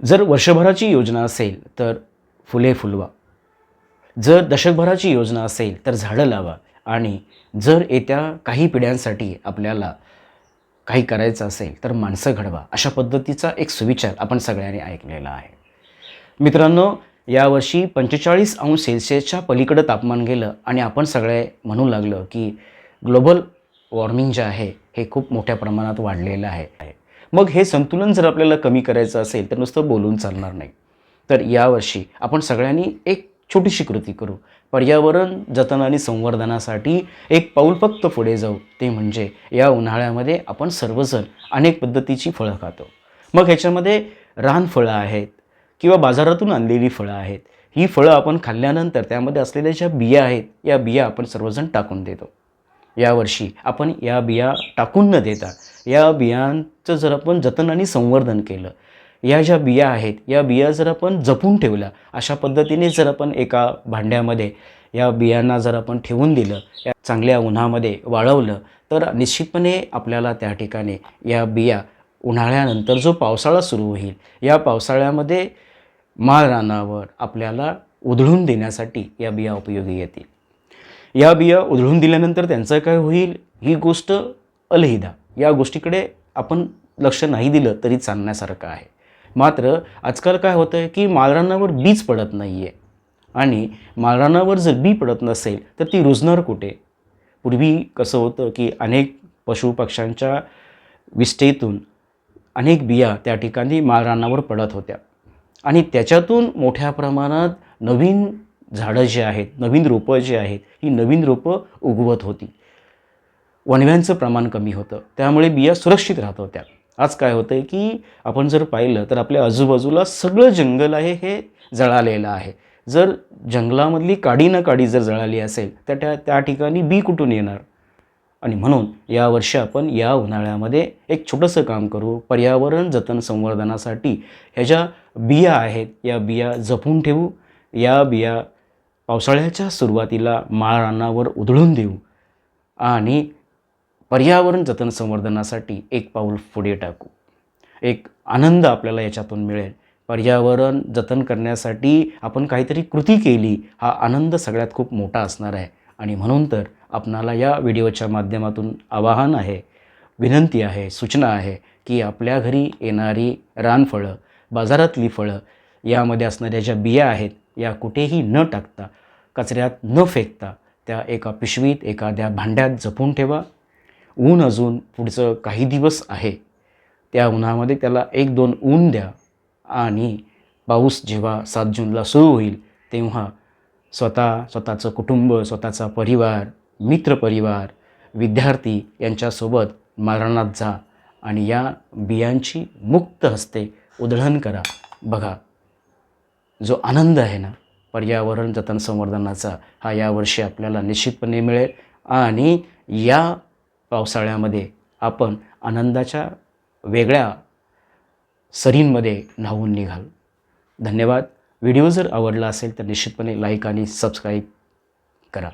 जर वर्षभराची योजना असेल तर फुले फुलवा. जर दशकभराची योजना असेल तर झाडं लावा आणि जर येत्या काही पिढ्यांसाठी आपल्याला काही करायचं असेल तर माणसं घडवा. अशा पद्धतीचा एक सुविचार आपण सगळ्यांनी ऐकलेला आहे. मित्रांनो यावर्षी पंचेचाळीस अंश सेल्सिअसच्या पलीकडं तापमान गेलं आणि आपण सगळे म्हणू लागलं की ग्लोबल वॉर्मिंग जे आहे हे खूप मोठ्या प्रमाणात वाढलेलं आहे. मग हे संतुलन जर आपल्याला कमी करायचं असेल तर नुसतं बोलून चालणार नाही. तर यावर्षी आपण सगळ्यांनी एक छोटीशी कृती करू. पर्यावरण जतन आणि संवर्धनासाठी एक पाऊल फक्त पुढे जाऊ. ते म्हणजे या उन्हाळ्यामध्ये आपण सर्वजण अनेक पद्धतीची फळं खातो. मग ह्याच्यामध्ये रानफळं आहेत किंवा बाजारातून आणलेली फळं आहेत. ही फळं आपण खाल्ल्यानंतर त्यामध्ये असलेल्या ज्या बिया आहेत या बिया आपण सर्वजण टाकून देतो. यावर्षी आपण या बिया टाकून न देता या बियांचं जर आपण जतन आणि संवर्धन केलं या ज्या बिया आहेत या बिया जर आपण जपून ठेवल्या अशा पद्धतीने जर आपण एका भांड्यामध्ये या बियांना जर आपण ठेवून दिलं या चांगल्या उन्हामध्ये वाळवलं तर निश्चितपणे आपल्याला त्या ठिकाणी या बिया उन्हाळ्यानंतर जो पावसाळा सुरू होईल या पावसाळ्यामध्ये माळ रानावर आपल्याला उधळून देण्यासाठी या बिया उपयोगी येतील. या बिया उधळून दिल्यानंतर त्यांचं काय होईल? ही गोष्ट अलहिदा. या गोष्टीकडे आपण लक्ष नाही दिलं तरी चालण्यासारखं आहे. मात्र आजकाल काय होतं आहे की मालरानावर बीज पडत नाही आहे आणि मालरानावर जर बी पडत नसेल तर ती रुजणार कुठे? पूर्वी कसं होतं की अनेक पशुपक्ष्यांच्या विष्ठेतून अनेक बिया त्या ठिकाणी मालरानावर पडत होत्या. आणि त्याच्यातून मोठ्या प्रमाणात नवीन झाडं जी आहेत नवीन रोपं जी आहेत ही नवीन रोपं उगवत होती. वणव्यांचं प्रमाण कमी होतं. त्यामुळे बिया सुरक्षित राहत होत्या. आज काय होतं आहे की आपण जर पाहिलं तर आपल्या आजूबाजूला सगळं जंगल आहे हे जळालेलं आहे. जर जंगलामधली काडी ना काडी जर जळाली असेल तर त्या त्या ठिकाणी बी कुठून येणार? आणि म्हणून यावर्षी आपण या उन्हाळ्यामध्ये एक छोटंसं काम करू. पर्यावरण जतन संवर्धनासाठी ह्या ज्या बिया आहेत या बिया जपून ठेवू. या बिया पावसाळ्याच्या सुरुवातीला माळरानावर उधळून देऊ आणि पर्यावरण जतन संवर्धनासाठी एक पाऊल पुढे टाकू. एक आनंद आपल्याला याच्यातून मिळेल. पर्यावरण जतन करण्यासाठी आपण काहीतरी कृती केली हा आनंद सगळ्यात खूप मोठा असणार आहे. आणि म्हणून तर आपणाला या व्हिडिओच्या माध्यमातून आवाहन आहे विनंती आहे सूचना आहे की आपल्या घरी येणारी रानफळं बाजारातली फळं यामध्ये असणाऱ्या ज्या बिया आहेत या कुठेही न टाकता कचऱ्यात न फेकता त्या एका पिशवीत एखाद्या भांड्यात जपून ठेवा. ऊन अजून पुढचं काही दिवस आहे. त्या उन्हामध्ये त्याला एक दोन ऊन द्या आणि पाऊस जेव्हा सात जूनला सुरू होईल तेव्हा स्वतः स्वतःचं कुटुंब स्वतःचा परिवार मित्रपरिवार विद्यार्थी यांच्यासोबत मारणात जा आणि या बियांची मुक्त हस्ते उधळण करा. बघा जो आनंद आहे ना पर्यावरण जतन संवर्धनाचा हा यावर्षी आपल्याला निश्चितपणे मिळेल. आणि या पावसाळ्यामध्ये आपण आनंदाच्या वेगळ्या सरींमध्ये न्हावून निघाल. धन्यवाद. व्हिडिओ जर आवडला असेल तर निश्चितपणे लाईक आणि सबस्क्राईब करा.